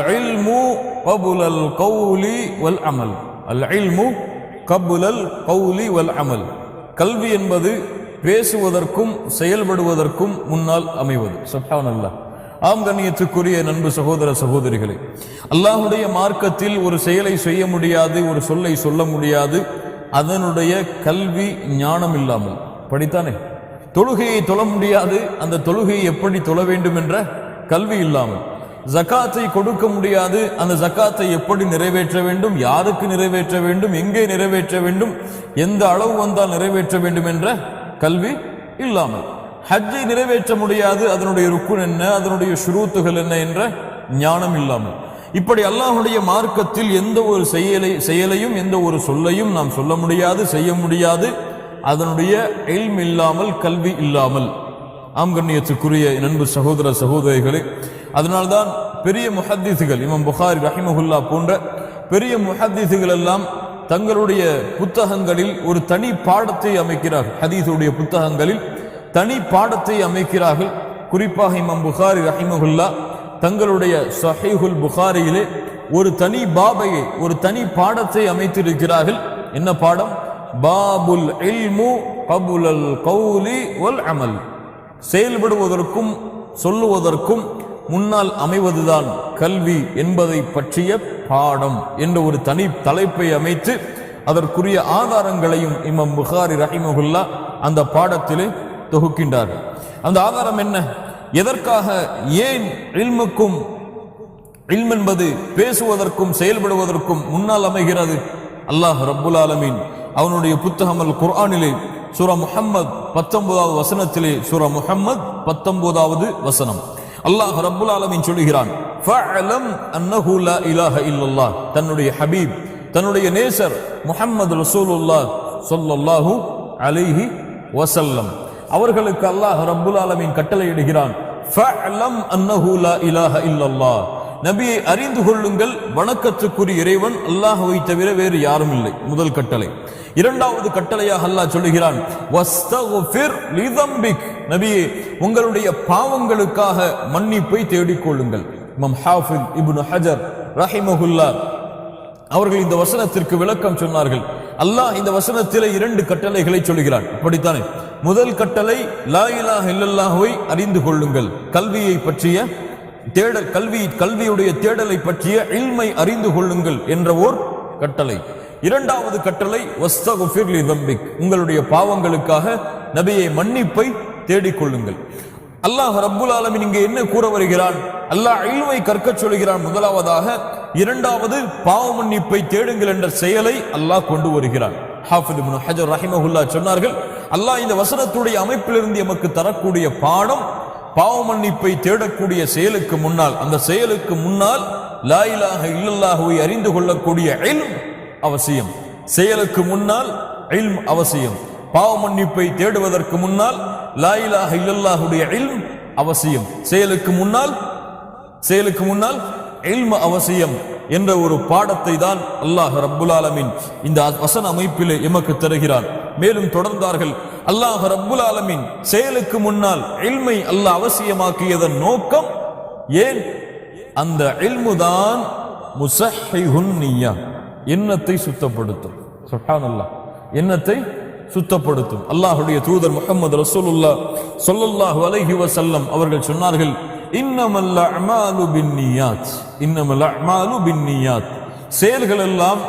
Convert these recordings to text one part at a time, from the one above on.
அல் இல்மு கபுலல் கௌலி வல் அமல் அல் இல்மு கபுலல் கௌலி வல் அமல் கல்வி என்பது பேசுவதற்கும் செயல்படுவதற்கும் முன்னால் அமைவது. சுப்ஹானல்லாஹ். ஆம் கண்ணியத்துக்குரிய நண்பு சகோதர சகோதரிகளே அல்லாஹுடைய மார்க்கத்தில் ஒரு செயலை செய்ய முடியாது ஒரு சொல்லை சொல்ல முடியாது. அதனுடைய கல்வி ஞானம் இல்லாமல். படித்தானே? தொழுகையை தொழ முடியாது. அந்த தொழுகையை எப்படி தொழ வேண்டும் என்ற கல்வி இல்லாமல். ஜகாத்தை கொடுக்க முடியாது. அந்த ஜகாத்தை எப்படி நிறைவேற்ற வேண்டும்? யாருக்கு நிறைவேற்ற வேண்டும்? எங்கே நிறைவேற்ற வேண்டும்? எந்த அளவு வந்தால் நிறைவேற்ற வேண்டும் என்ற கல்வி இல்லாமல். ஹஜ்ஜை நிறைவேற்ற முடியாது. அதனுடைய ருக்குன் என்ன? அதனுடைய ஷுரூத்துகள் என்ன என்ற ஞானம் இல்லாமல். இப்படி அல்லாஹுடைய மார்க்கத்தில் எந்த ஒரு செயலை செயலையும் எந்த ஒரு சொல்லையும் நாம் சொல்ல முடியாது செய்ய முடியாது. அதனுடைய இல்ம் இல்லாமல் கல்வி இல்லாமல். ஆம் கண்ணியத்துக்குரிய நண்பு சகோதர சகோதரிகளே அதனால்தான் பெரிய முஹத்தீசுகள் இமாம் புகாரி ரஹிமஹுல்லா போன்ற பெரிய முஹத்தீசுகள் எல்லாம் தங்களுடைய புத்தகங்களில் ஒரு தனி பாடத்தை அமைக்கிறார்கள். ஹதீஸுடைய புத்தகங்களில் தனி பாடத்தை அமைக்கிறார்கள். குறிப்பாக இமாம் புகாரி ரஹிமஹுல்லா தங்களுடைய சஹீஹுல் புகாரியிலே ஒரு தனி பாபையை ஒரு தனி பாடத்தை அமைத்திருக்கிறார்கள். என்ன பாடம்? பாபுல் இல்மு கபுலல் கௌலி வல் அமல். செயல்படுவதற்கும் சொல்லுவதற்கும் முன்னால் அமைவதுதான் கல்வி என்பதை பற்றிய பாடம் என்ற ஒரு தனி தலைப்பை அமைத்து அதற்குரிய ஆதாரங்களையும் இமம் புகாரி ரஹிமகுல்லா அந்த பாடத்திலே தொகுக்கின்றார்கள் அந்த ஆதாரம் என்ன? எதற்காக ஏன் இல்முக்கும் இல்ம் என்பது பேசுவதற்கும் செயல்படுவதற்கும் முன்னால் அமைகிறது? அல்லாஹ் ரப்புல் ஆலமீன் அவனுடைய புத்தகம் அல் குர்ஆனிலே சூரா முஹம்மத் பத்தொன்பதாவது வசனத்திலே சூரா முஹம்மத் பத்தொன்பதாவது வசனம். அல்லாஹ் ரப்புல் ஆலமின் சொல்லுகிறான் ஃபஅலம் அன்னஹு லா இலாஹ இல்லல்லாஹ். தன்னுடைய ஹபீப் தன்னுடைய நேசர் முஹம்மது ரசூலுல்லாஹ் ஸல்லல்லாஹு அலைஹி வஸல்லம். அவர்களுக்கு அல்லாஹ் ரப்புல் ஆலமின் கட்டளையிடுகிறான் நபியை அறிந்து கொள்ளுங்கள் வணக்கத்துக்குரிய இறைவன் அல்லாஹுவை தவிர வேறு யாரும் இல்லை. முதல் கட்டளை. இரண்டாவது கட்டளையாக அல்லாஹ் சொல்லுகிறான் லிதம்பிக். நபியே உங்களுடைய பாவங்களுக்காக மன்னிப்பை தேடிக்கொள்ளுங்கள். இமாம் ஹாஃபில் இப்னு ஹஜர் ரஹிமஹுல்லா அவர்கள் இந்த வசனத்திற்கு விளக்கம் சொன்னார்கள். அல்லாஹ் இந்த வசனத்திலே இரண்டு கட்டளைகளை சொல்கிறான் இப்படித்தானே முதல் கட்டளை லா இலாஹ இல்லல்லாஹுவை அறிந்து கொள்ளுங்கள். கல்வியை பற்றிய தேடல் கல்வி கல்வியுடைய தேடலை பற்றிய இல்மை அறிந்து கொள்ளுங்கள் என்ற ஓர் கட்டளை. இரண்டாவது கட்டளை வஸ்தகுஃபிர் தம்பிக் உங்களுடைய பாவங்களுக்காக நபியை மன்னிப்பை தேடிக்கொள்ளுங்கள் அல்லாஹ் ரப்புல் ஆலமின் இங்கே என்ன கூற வருகிறான்? அல்லாஹ் இல்மை கற்கச் சொல்கிறான். முதலாவதாக இரண்டாவது பாவ மன்னிப்பை தேடுங்கள் என்ற செயலை அல்லாஹ் கொண்டு வருகிறான். ஹாஃபித் ஹஜர் ரஹிமஹுல்லா சொன்னார்கள் அல்லாஹ் இந்த வசனத்துடைய அமைப்பிலிருந்து எமக்கு தரக்கூடிய பாடம் பாவ மன்னிப்பை தேடக்கூடிய செயலுக்கு முன்னால் அந்த செயலுக்கு முன்னால் லாயிலாக இலாஹ அறிந்து கொள்ளக்கூடிய இல்ம் அவசியம். செயலுக்கு முன்னால் இல்ம் அவசியம். பாவ மன்னிப்பை தேடுவதற்கு முன்னால் லாயிலாக இலாஹ இல்லல்லாஹுடைய இல்ம் அவசியம். செயலுக்கு முன்னால் செயலுக்கு முன்னால் இல்ம அவசியம் என்ற ஒரு பாடத்தை தான் அல்லாஹ் ரப்புல் ஆலமின் இந்த வசன அமைப்பிலே எமக்கு தருகிறான். மேலும் தொடர்ந்தார்கள் அல்லாஹ் ரப்புல் ஆலமின் செயலுக்கு முன்னால் இல்மை அல்லாஹ் அவசியமாக்கியதன் நோக்கம் ஏன்? அந்த இல்முதான் முசஹிஹுன் எண்ணத்தை சுத்தப்படுத்தும். சுப்ஹானல்லாஹ் எண்ணத்தை சுத்தப்படுத்தும். அல்லாஹுடைய தூதர் முகமது ரசூலுல்லா சொல்லல்லாஹு அலைஹி வசல்லம் அவர்கள் சொன்னார்கள் இன்னமல்ல அமாலு பின்னியாத் இன்னமல்ல அமாலு பின்னியாத் செயல்கள் எல்லாம்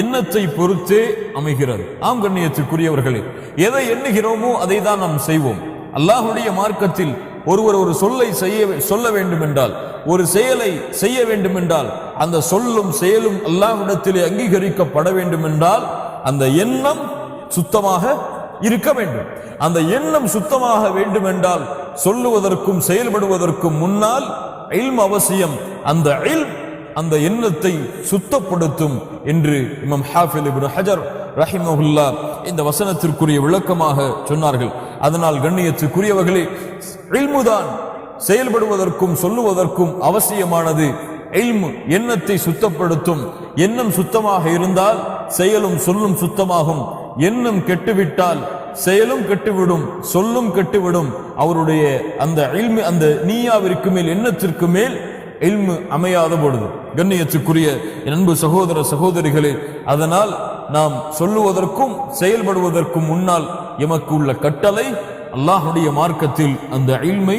எண்ணத்தை பொறுத்தே அமைகிறது. ஆம் கண்ணியத்துக்குரியவர்களே எதை எண்ணுகிறோமோ அதை தான் நாம் செய்வோம். அல்லாஹுடைய மார்க்கத்தில் ஒருவர் ஒரு சொல்லை செய்ய சொல்ல வேண்டும் என்றால் ஒரு செயலை செய்ய வேண்டும் என்றால் அந்த சொல்லும் செயலும் அல்லாஹ்விடத்திலே அங்கீகரிக்கப்பட வேண்டும் என்றால் அந்த எண்ணம் சுத்தமாக இருக்க வேண்டும். அந்த எண்ணம் சுத்தமாக வேண்டும் என்றால் சொல்லுவதற்கும் செயல்படுவதற்கும் முன்னால் இல்ம் அவசியம். அந்த இல்ம் அந்த எண்ணத்தை சுத்தப்படுத்தும் என்று இமம் ஹாஃபில் இப்னு ஹஜர் ரஹிமஹுல்லா இந்த வசனத்திற்குரிய விளக்கமாக சொன்னார்கள். அதனால் கண்ணியத்திற்குரியவர்களே இல்முதான் செயல்படுவதற்கும் சொல்லுவதற்கும் அவசியமானது இல்மு எண்ணத்தை சுத்தப்படுத்தும். எண்ணம் சுத்தமாக இருந்தால் செயலும் சொல்லும் சுத்தமாகும். எண்ணம் கெட்டுவிட்டால் செயலும் கெட்டுவிடும் சொல்லும் கெட்டுவிடும். அவருடைய அந்த அந்த நீயாவிற்கு மேல் எண்ணத்திற்கு மேல் இல்மு அமையாத பொழுது கண்ணியத்துக்குரிய அன்பு சகோதர சகோதரிகளே அதனால் நாம் சொல்லுவதற்கும் செயல்படுவதற்கும் முன்னால் எமக்கு உள்ள கட்டளை அல்லாஹுடைய மார்க்கத்தில் அந்த இல்மை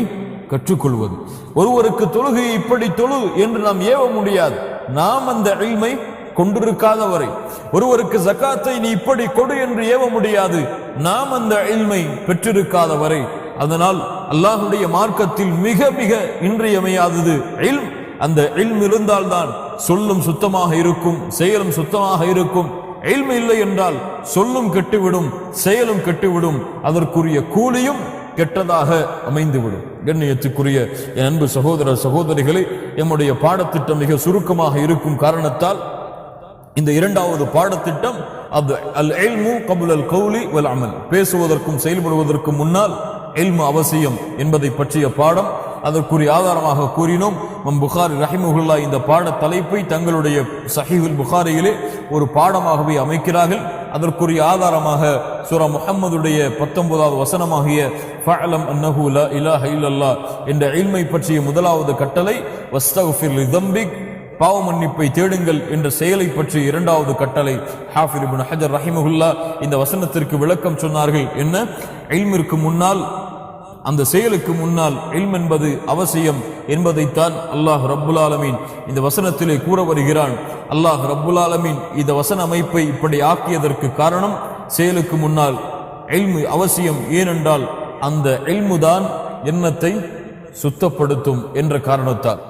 கற்றுக்கொள்வது. ஒருவருக்கு தொழுகை இப்படி தொழு என்று நாம் ஏவ முடியாது. நாம் அந்த இல்மை கொண்டிருக்காத வரை ஒருவருக்கு ஜக்காத்தை நீ இப்படி கொடு என்று ஏவ முடியாது. நாம் அந்த இல்மை பெற்றிருக்காத வரை அதனால் அல்லாஹுடைய மார்க்கத்தில் மிக மிக இன்றியமையாதது இல்ம். அந்த இல்ம் இருந்தால்தான் சொல்லும் சுத்தமாக இருக்கும் செயலும் சுத்தமாக இருக்கும். இல்மு இல்லை என்றால் சொல்லும் கெட்டுவிடும் செயலும் கெட்டுவிடும். அதற்குரிய கூலியும் கெட்டதாக அமைந்துவிடும். கண்ணியத்துக்குரிய என் அன்பு சகோதர சகோதரிகளே எம்முடைய பாடத்திட்டம் மிக சுருக்கமாக இருக்கும் காரணத்தால் இந்த இரண்டாவது பாடத்திட்டம் அது அல் எல்மு கபுல் அல் கௌலி வல் அமல். பேசுவதற்கும் செயல்படுவதற்கும் முன்னால் எல்மு அவசியம் என்பதை பற்றிய பாடம் அதற்குரிய ஆதாரமாக கூறினோம். மம் புகாரி ரஹிமுல்லா இந்த பாட தலைப்பை தங்களுடைய சஹீஹுல் புகாரியிலே ஒரு பாடமாகவே அமைக்கிறார்கள். அதற்குரிய ஆதாரமாக சூரா முகம்மதுடைய பத்தொன்பதாவது வசனமாகிய ஃபஅலம் அன்னஹு லா இலாஹ என்ற இல்மை பற்றிய முதலாவது கட்டளை வஸ்தக்ஃபிர் இதம்பிக் பாவ மன்னிப்பை தேடுங்கள் என்ற செயலை பற்றி இரண்டாவது கட்டளை ஹாஃபிர் ஹஜர் ரஹிமுல்லா இந்த வசனத்திற்கு விளக்கம் சொன்னார்கள் என்ன? இல்மிற்கு முன்னால் அந்த செயலுக்கு முன்னால் இல்ம் என்பது அவசியம் என்பதைத்தான் அல்லாஹ் ரப்புல் ஆலமீன் இந்த வசனத்திலே கூற வருகிறான். அல்லாஹ் ரப்புல் ஆலமீன் இந்த வசன அமைப்பை இப்படி ஆக்கியதற்கு காரணம் செயலுக்கு முன்னால் எல்மு அவசியம் ஏனென்றால் அந்த இல்முதான் எண்ணத்தை சுத்தப்படுத்தும் என்ற காரணத்தால்.